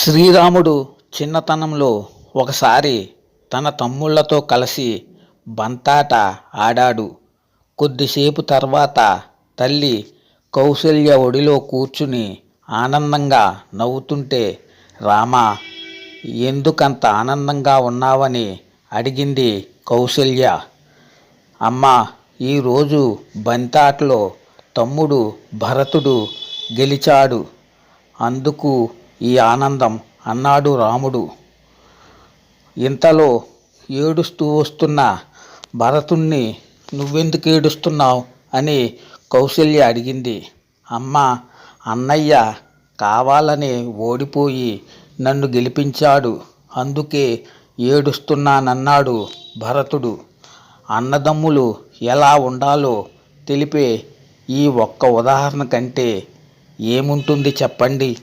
శ్రీరాముడు చిన్నతనంలో ఒకసారి తన తమ్ముళ్ళతో కలిసి బంతాట ఆడాడు. కొద్దిసేపు తర్వాత తల్లి కౌశల్య ఒడిలో కూర్చుని ఆనందంగా నవ్వుతుంటే రామా ఎందుకంత ఆనందంగా ఉన్నావని అడిగింది కౌశల్య. అమ్మా ఈరోజు బంతాటలో తమ్ముడు భరతుడు గెలిచాడు. అందుకు ఈ ఆనందం అన్నాడు రాముడు. ఇంతలో ఏడుస్తూ వస్తున్న భరతుణ్ణి నువ్వెందుకు ఏడుస్తున్నావు? అని కౌశల్య అడిగింది. అమ్మ అన్నయ్య కావాలని ఓడిపోయి నన్ను గెలిపించాడు. అందుకే ఏడుస్తున్నానన్నాడు భరతుడు. అన్నదమ్ములు ఎలా ఉండాలో తెలిపే ఈ ఒక్క ఉదాహరణ కంటే ఏముంటుంది చెప్పండి?